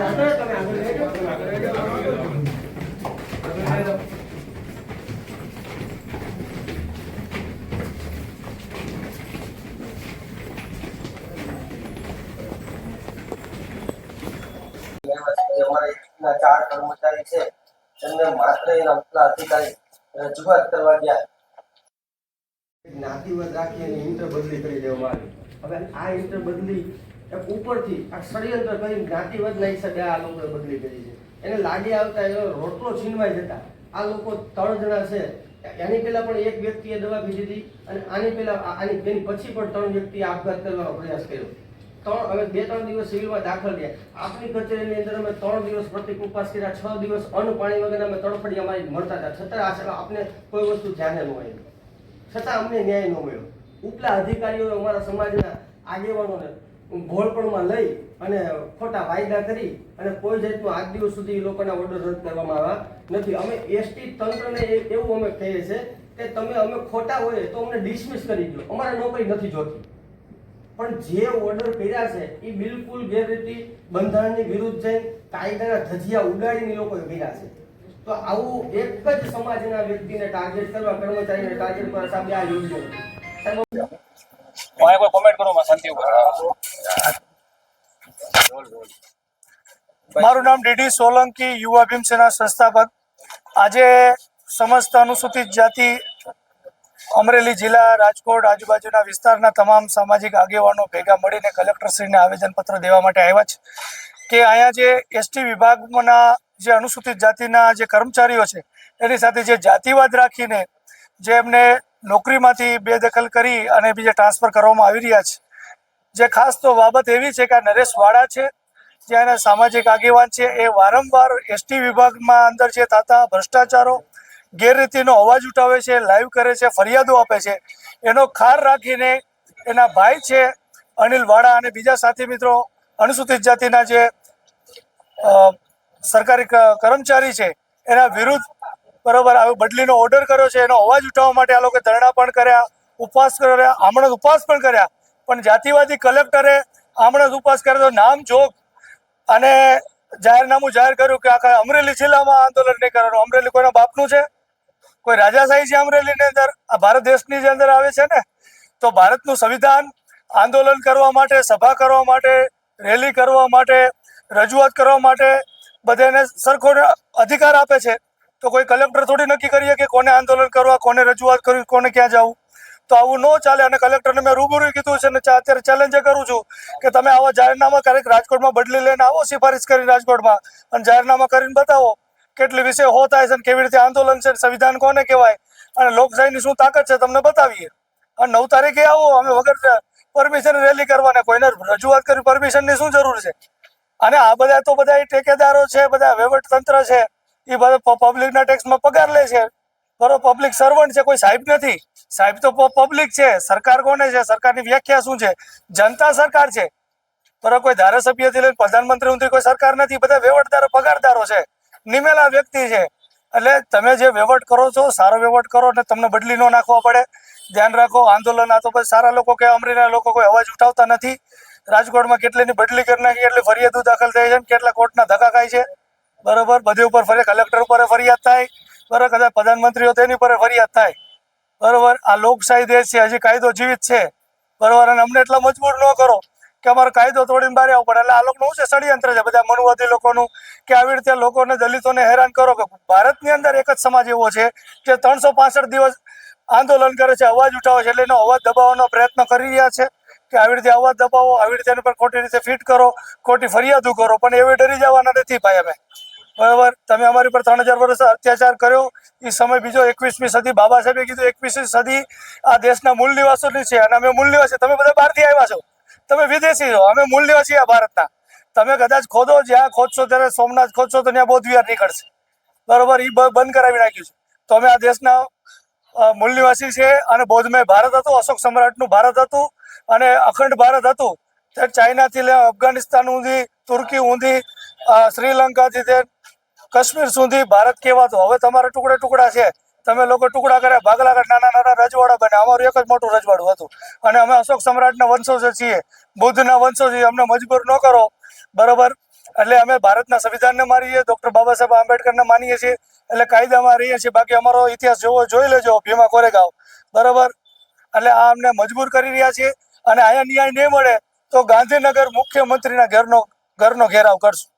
ચાર કર્મચારી છે. એમને માત્ર એના ઉપલા અધિકારી રજૂઆત કરવા ગયા. જ્ઞાતિવાદ રાખી અને ઇન્ટર બદલી કરી દેવામાં આવી. હવે આ ઇન્ટર બદલી એક ઉપરથી આ ષડયંત્ર કરી નહીં શકે આ લોકોએ બદલી કરી છે. એને લાગે આવતા એનો રોટલો છીનવાઈ જતા. આ લોકો ત્રણ જણા છે. એની પહેલા પણ એક વ્યક્તિએ દવા પીધી હતી અને આની પહેલા આની એની પછી પણ ત્રણ વ્યક્તિએ આપઘાત કરવાનો પ્રયાસ કર્યો. ત્રણ હવે બે ત્રણ દિવસ સિવિલમાં દાખલ થયા. આપની કચેરીની અંદર અમે ત્રણ દિવસ પ્રતિક ઉપવાસ કર્યા. છ દિવસ અન્ન પાણી વગર અમે તડફડી અમારી મળતા હતા. છતાં આ સાહેબ આપને કોઈ વસ્તુ ધ્યાને ન હોય છતાં અમને ન્યાય ન મળ્યો. ઉપલા અધિકારીઓ અમારા સમાજના આગેવાનોને ભોળપણમાં લઈ અને ખોટા વાયદા કરી અને કોઈ જાતનું આજ દિવસ સુધી એ લોકોના ઓર્ડર રદ કરવામાં આવ્યા નથી. અમે એસટી તંત્રને એવું અમે કહીએ છીએ કે તમે અમે ખોટા હોઈએ તો અમને ડિસમિસ કરી દો અમારે નોકરી નથી જોતી. પણ જે ઓર્ડર કર્યા છે એ બિલકુલ ગેરરીતિ બંધારણની વિરુદ્ધ જઈને કાયદાના ધજિયા ઉડાડીને લોકોએ કર્યા છે. તો આવું એક જ સમાજના વ્યક્તિને ટાર્ગેટ કરવા, કર્મચારીને ટાર્ગેટ કરવા સાહેબ, આ યોગ્ય અહીંયા કોઈ કોમેન્ટ કરો માં શાંતિ ઉપર. મારું નામ ડીડી સોલંકી, યુવા ભીમસેના સંસ્થાપક આજે સમસ્ત અનુસૂચિત જાતિ, અમરેલી જિલ્લા રાજકોટ આજુબાજુના વિસ્તારના તમામ સામાજિક આગેવાનો ભેગા મળીને કલેક્ટરશ્રીને આવેદનપત્ર દેવા માટે આવ્યા છે. કે અહીંયા જે એસટી વિભાગના જે અનુસૂચિત જાતિના જે કર્મચારીઓ છે, એની સાથે જે જાતિવાદ રાખીને જે એમને નોકરીમાંથી બેદખલ કરી અને બીજે ટ્રાન્સફર કરવામાં આવી રહ્યા છે. જે ખાસ તો બાબત એવી છે કે આ નરેશ વાડા છે, જે એના સામાજિક આગેવાન છે, એ વારંવાર એસટી વિભાગમાં અંદર જે થતા ભ્રષ્ટાચારો, ગેરરીતિનો અવાજ ઉઠાવે છે, લાઈવ કરે છે, ફરિયાદો આપે છે, એનો ખાર રાખીને એના ભાઈ છે, અનિલ વાડા અને બીજા સાથી મિત્રો અનુસૂચિત જાતિના જે સરકારી કર્મચારી છે, એના વિરુદ્ધ બરોબર આવી બદલીનો ઓર્ડર કર્યો છે, એનો અવાજ ઉઠાવવા માટે આ લોકો ધરણા પણ કર્યા, ઉપવાસ કર્યા આમણદ ઉપવાસ પણ કર્યા. પણ જાતિવાદી કલેક્ટરે આમણસ ઉપવાસ કર્યો, તો નામ જોગ. અને જાહેરનામું જાહેર કર્યું કે આખા અમરેલી જિલ્લામાં આંદોલન નહીં કરવાનું. અમરેલી કોઈના બાપનું છે? કોઈ રાજાશાહી છે અમરેલીની અંદર? આ ભારત દેશની જે અંદર આવે છે ને, તો ભારતનું સંવિધાન આંદોલન કરવા માટે, સભા કરવા માટે, રેલી કરવા માટે, રજૂઆત કરવા માટે બધાને સરખો અધિકાર આપે છે. તો કોઈ કલેક્ટર થોડી નક્કી કરીએ કે કોને આંદોલન કરવા, કોને રજૂઆત કરવી, કોને ક્યાં જવું? તો આવું ન ચાલે અને કલેક્ટરને મેં રૂબરૂ કીધું છે અને અત્યારે ચેલેન્જ કરું છું કે તમે આવા જાહેરનામા ક્યારેક રાજકોટમાં બદલી લઈને આવો સિફારિશ કરી રાજકોટમાં અને જાહેરનામા કરીને બતાવો કેટલી વિશે હો થાય છે અને કેવી રીતે આંદોલન છે, સંવિધાન કોને કહેવાય અને લોકશાહીની શું તાકાત છે તમને બતાવીએ. અને નવ તારીખે આવો, અમે વગર પરમિશન રેલી કરવાને, કોઈને રજૂઆત કરી પરમિશનની શું જરૂર છે? અને આ બધા તો બધા ટેકેદારો છે, બધા વહીવટ તંત્ર છે. એ બધા પબ્લિકના ટેક્સમાં પગાર લે છે. બરોબર પબ્લિક સર્વન્ટ છે, કોઈ સાહેબ નથી. સાહેબ તો પબ્લિક છે. સરકાર કોને છે? સરકારની વ્યાખ્યા શું છે? જનતા સરકાર છે. બરોબર કોઈ ધારાસભ્યથી લઈને પ્રધાનમંત્રી સુધી કોઈ સરકાર નથી. બધા વહીવટદારો પગારદારો છે. નિમેલા વ્યક્તિ છે. એટલે તમે જે વહીવટ કરો છો, સારો વહીવટ કરો અને તમને બદલી ન નાખવા પડે. ધ્યાન રાખો, આંદોલન, આ તો પછી સારા લોકો કે અમરેલીના લોકો કોઈ અવાજ ઉઠાવતા નથી. રાજકોટમાં કેટલીની બદલી કરી નાખી એટલે ફરિયાદો દાખલ થઈ છે કેટલા કોર્ટના ધક્કા ખાય છે. બરોબર? બધી ઉપર ફરી કલેક્ટર ઉપર ફરિયાદ થાય. બરોબર? કદાચ પ્રધાનમંત્રીઓ તેની ઉપર ફરિયાદ થાય. બરોબર? આ લોકશાહી દેશ છે, હજી કાયદો જીવિત છે. બરોબર? અને અમને એટલા મજબૂર ન કરો કે અમારો કાયદો તોડીને બહાર આવવો પડે. એટલે આ લોકોનું છે? ષડયંત્ર છે. બધા મનુવાદી લોકોનું કે આવી રીતે લોકોને, દલિતોને હેરાન કરો કે ભારતની અંદર એક જ સમાજ એવો છે કે ત્રણસો દિવસ આંદોલન કરે છે, અવાજ ઉઠાવે છે. એટલે એનો અવાજ દબાવવાનો પ્રયત્ન કરી રહ્યા છે કે આવી રીતે અવાજ દબાવો, આવી રીતે એની પર ખોટી રીતે ફિટ કરો, ખોટી ફરિયાદો કરો. પણ એવી ડરી જવાના નથી ભાઈ અમે. બરાબર? તમે અમારી પર ત્રણ હજાર વર્ષ અત્યાચાર કર્યો. એ સમય બીજો એકવીસમી સદી બાબા સાહેબે કીધું, એકવીસમી સદી આ દેશના મૂળ નિવાસોની છે અને અમે મૂળ નિવાસી. તમે બધા બહારથી આવ્યા છો. તમે વિદેશી છો. અમે મૂળ નિવાસી આ ભારતના. તમે કદાચ ખોદો, જ્યાં ખોદશો ત્યારે સોમનાથ ખોદશો, તો ત્યાં બૌદ્ધ વિહાર નીકળશે. બરોબર? એ બંધ કરાવી નાખ્યું છે. તો અમે આ દેશના મૂળ નિવાસી છે અને બૌદ્ધમય ભારત હતું, અશોક સમ્રાટનું ભારત હતું અને અખંડ ભારત હતું. તે ચાઇનાથી લે અફઘાનિસ્તાન ઊંધી, તુર્કી ઊંધી શ્રીલંકાથી તે કાશ્મીર સુધી ભારત કહેવાતું હવે તમારા ટુકડે ટુકડા છે. તમે લોકો ટુકડા કર્યા ભાગલા કર્યા, નાના નાના રજવાડા બન્યા અમારું એક જ મોટું રજવાડું હતું. અને અમે અશોક સમ્રાટના વંશોજ છીએ. બુદ્ધના વંશોજ છીએ. અમને મજબૂર ન કરો. બરોબર? એટલે અમે ભારતના સંવિધાનને મારીએ ડૉક્ટર બાબા સાહેબ આંબેડકરને માનીએ છીએ. એટલે કાયદામાં રહીએ છીએ. બાકી અમારો ઇતિહાસ જોવો જોઈ લેજો ભીમા કોરેગાંવ. બરાબર? એટલે આ અમને મજબૂર કરી રહ્યા છે અને અહીંયા ન્યાય નહીં મળે તો ગાંધીનગર મુખ્યમંત્રીના ઘરનો ઘરનો ઘેરાવ કરશું.